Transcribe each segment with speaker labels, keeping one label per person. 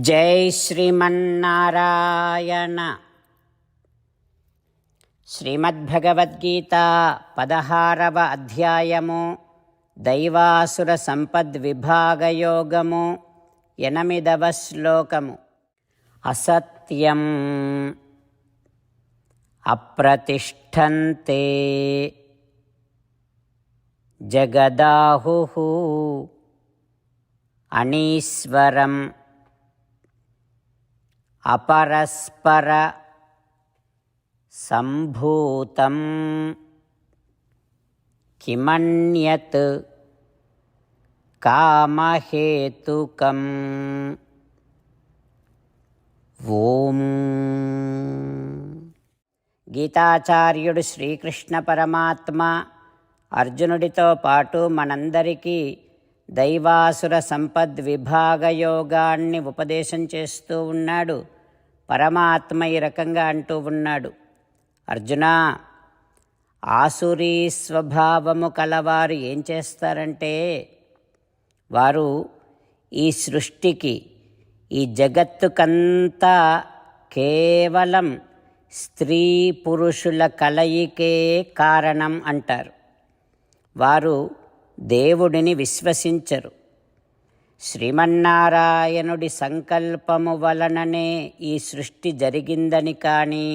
Speaker 1: జై శ్రీమన్నారాయణ. శ్రీమద్భగవద్గీత పదహారవ అధ్యాయము దైవాసుర సంపద్ విభాగయోగము ఎనిమిదవ శ్లోకము. అసత్యం అప్రతిష్టంతే. జగదాహు అనీశ్వరం అపరస్పర సంభూతం కిమన్యత్ కామహేతుకం ఓం. గీతాచార్యుడు శ్రీకృష్ణ పరమాత్మ అర్జునుడితో పాటు మనందరికీ దైవాసుర సంపద్ విభాగయోగాన్ని ఉపదేశం చేస్తూ ఉన్నాడు. పరమాత్మ ఈ రకంగా అంటూ ఉన్నాడు. అర్జున ఆసురీ స్వభావము కలవారు ఏం చేస్తారంటే వారు ఈ సృష్టికి ఈ జగత్తుకంతా కేవలం స్త్రీ పురుషుల కలయికే కారణం అంటారు. వారు దేవుడిని విశ్వసించరు. శ్రీమన్నారాయణుడి సంకల్పము వలననే ఈ సృష్టి జరిగిందని కానీ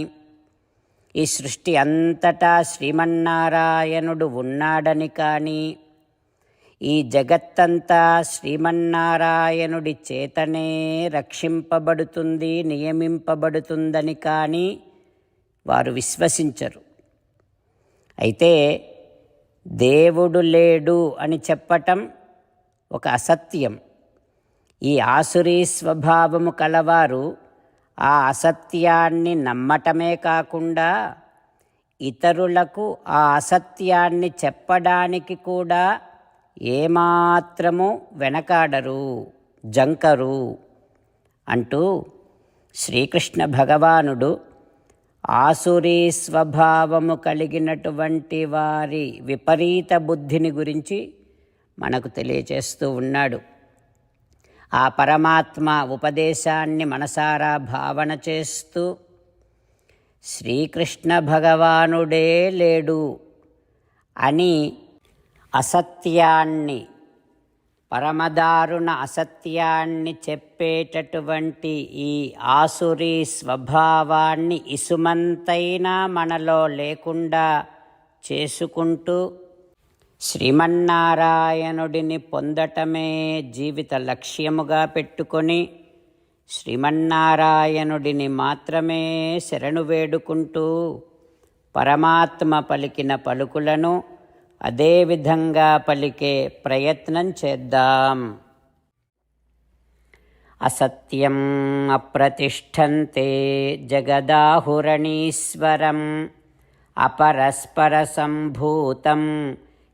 Speaker 1: ఈ సృష్టి అంతటా శ్రీమన్నారాయణుడు ఉన్నాడని కానీ ఈ జగత్తంతా శ్రీమన్నారాయణుడి చేతనే రక్షింపబడుతుంది నియమింపబడుతుందని కానీ వారు విశ్వసించరు. అయితే దేవుడు లేడు అని చెప్పటం ఒక అసత్యం. ఈ ఆసురీ స్వభావము కలవారు ఆ అసత్యాన్ని నమ్మటమే కాకుండా ఇతరులకు ఆ అసత్యాన్ని చెప్పడానికి కూడా ఏమాత్రము వెనకాడరు జంకరు. అంటూ శ్రీకృష్ణ భగవానుడు ఆసురీ స్వభావము కలిగినటువంటి వారి విపరీత బుద్ధిని గురించి మనకు తెలియచేస్తూ ఉన్నాడు. ఆ పరమాత్మ ఉపదేశాన్ని మనసారా భావన చేస్తూ శ్రీకృష్ణ భగవానుడే లేడు అని అసత్యాన్ని పరమదారుణ అసత్యాన్ని చెప్పేటటువంటి ఈ ఆసురి స్వభావాన్ని ఇసుమంతైనా మనలో లేకుండా చేసుకుంటూ శ్రీమన్నారాయణుడిని పొందటమే జీవిత లక్ష్యముగా పెట్టుకొని శ్రీమన్నారాయణుడిని మాత్రమే శరణు వేడుకుంటూ పరమాత్మ పలికిన పలుకులను అదేవిధంగా పలికే ప్రయత్నం చేద్దాం. అసత్యం అప్రతిష్టంతే జగదాహురణీశ్వరం అపరస్పర సంభూతం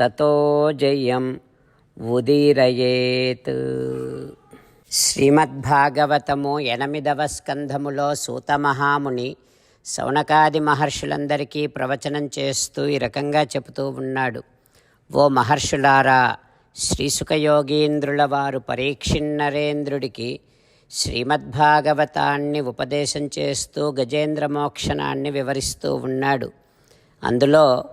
Speaker 1: తతో జయం ఉదీరయేత్. శ్రీమద్భాగవతము ఎనిమిదవ స్కంధములో సూతమహాముని శౌనకాది మహర్షులందరికీ ప్రవచనం చేస్తూ ఈ రకంగా చెబుతూ ఉన్నాడు. ఓ మహర్షులారా శ్రీసుఖయోగీంద్రుల వారు పరీక్షిన్నరేంద్రుడికి శ్రీమద్భాగవతాన్ని ఉపదేశం చేస్తూ గజేంద్ర మోక్షణాన్ని వివరిస్తూ ఉన్నాడు. అందులో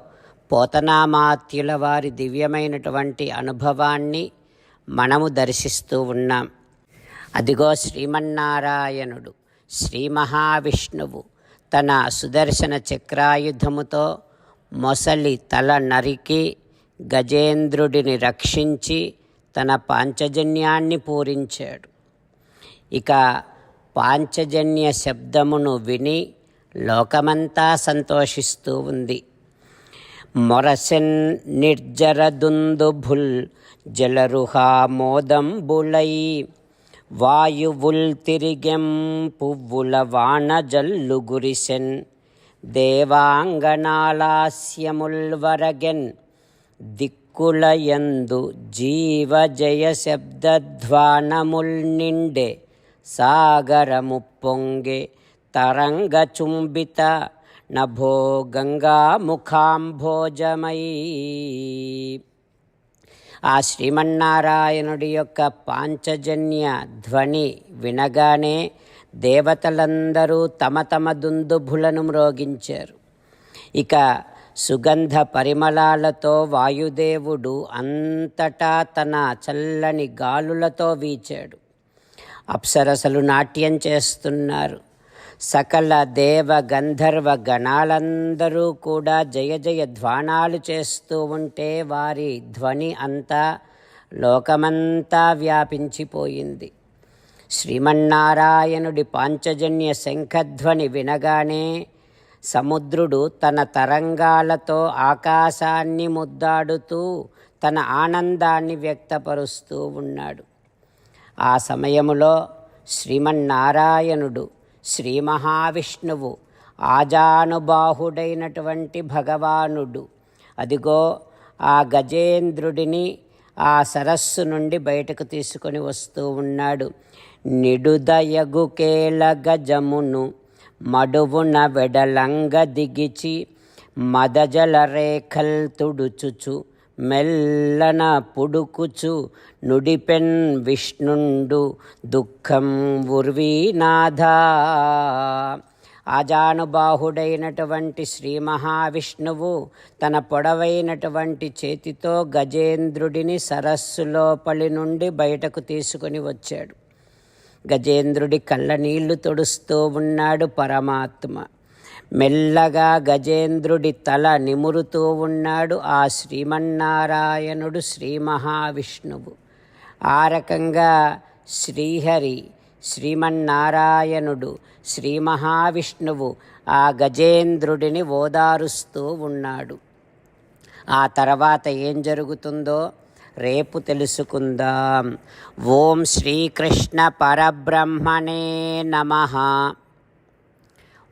Speaker 1: పోతనామాత్యుల వారి దివ్యమైనటువంటి అనుభవాన్ని మనము దర్శిస్తూ ఉన్నాం. అదిగో శ్రీమన్నారాయణుడు శ్రీ మహావిష్ణువు తన సుదర్శన చక్రాయుధముతో మొసలి తల నరికి గజేంద్రుడిని రక్షించి తన పాంచజన్యాన్ని పూరించాడు. ఇక పాంచజన్య శబ్దమును విని లోకమంతా సంతోషిస్తూ ఉంది. మొరసెన్ నిర్జరదుందుభుల్ జలరుహామోదంబులై. వాయువుల్ తిరిగెం పువ్వుల వాణజల్లు గురిసెన్. దేవాంగణాలాస్యముల్వరగెన్ దిక్కులయందు జీవ జయ శబ్దధ్వానముల్ నిండే. సాగరము పొంగే తరంగ చుంబిత నభో గంగా ముఖాంభోజమై ఆ శ్రీమన్నారాయణుడి యొక్క పాంచజన్య ధ్వని వినగానే దేవతలందరూ తమ తమ దుందుభులను మ్రోగించారు. ఇక సుగంధ పరిమళాలతో వాయుదేవుడు అంతటా తన చల్లని గాలులతో వీచాడు. అప్సరసలు నాట్యం చేస్తున్నారు. సకల దేవ గంధర్వ గణాలందరూ కూడా జయ జయ ధ్వానాలు చేస్తూ ఉంటే వారి ధ్వని అంతా లోకమంతా వ్యాపించిపోయింది. శ్రీమన్నారాయణుడి పాంచజన్య శంఖధ్వని వినగానే సముద్రుడు తన తరంగాలతో ఆకాశాన్ని ముద్దాడుతూ తన ఆనందాన్ని వ్యక్తపరుస్తూ ఉన్నాడు. ఆ సమయములో శ్రీమన్నారాయణుడు శ్రీ మహావిష్ణువు ఆజానుబాహుడైనటువంటి భగవానుడు. అదిగో ఆ గజేంద్రుడిని ఆ సరస్సు నుండి బయటకు తీసుకొని వస్తూ ఉన్నాడు. నిడుదయగుకేల గజమును మడువున వెడలంగ దిగిచి మదజల రేఖల్ తుడుచుచు మెల్లన పుడుకుచు నుడిపెన్ విష్ణుండు దుఃఖం ఉర్వీనాథ. ఆజానుబాహుడైనటువంటి శ్రీ మహావిష్ణువు తన పొడవైనటువంటి చేతితో గజేంద్రుడిని సరస్సు లోపలి నుండి బయటకు తీసుకొని వచ్చాడు. గజేంద్రుడి కళ్ళ నీళ్ళు తొడుస్తూ ఉన్నాడు పరమాత్మ. మెల్లగా గజేంద్రుడి తల నిమురుతూ ఉన్నాడు ఆ శ్రీమన్నారాయణుడు శ్రీ మహావిష్ణువు. ఆ రకంగా శ్రీహరి శ్రీమన్నారాయణుడు శ్రీ మహావిష్ణువు ఆ గజేంద్రుడిని ఓదారుస్తూ ఉన్నాడు. ఆ తర్వాత ఏం జరుగుతుందో రేపు తెలుసుకుందాం. ఓం శ్రీకృష్ణ పరబ్రహ్మణే నమ.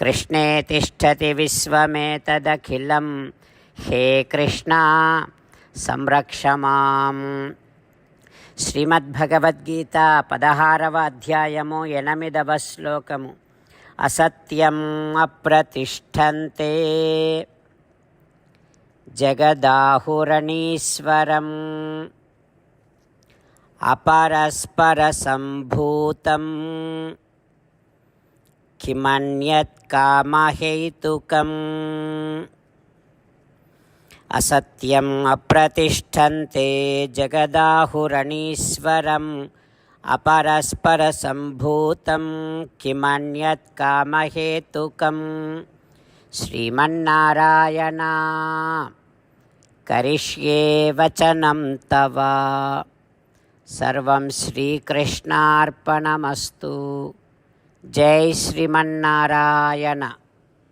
Speaker 1: कृष्णे तिष्ठति विश्वमेतदखिलं हे कृष्णा संरक्ष मां श्रीमद्भगवद्गीता पदहारव अध्यायमु एनमिदव श्लोकमु असत्यम् अप्रतिष्ठन्ते जगदाहुरणीश्वरम् अपरस्परसम्भूतम् किमन्यत्कामहेतुकम्। असत्यम् अप्रतिष्ठन्ते जगदाहुरणीश्वरम् अपरस्परसम्भूतं किमन्यत्कामहेतुकं श्रीमन्नारायणा करिष्ये वचनं तव। सर्वं श्रीकृष्णार्पणमस्तु। జై శ్రీమన్నారాయణ.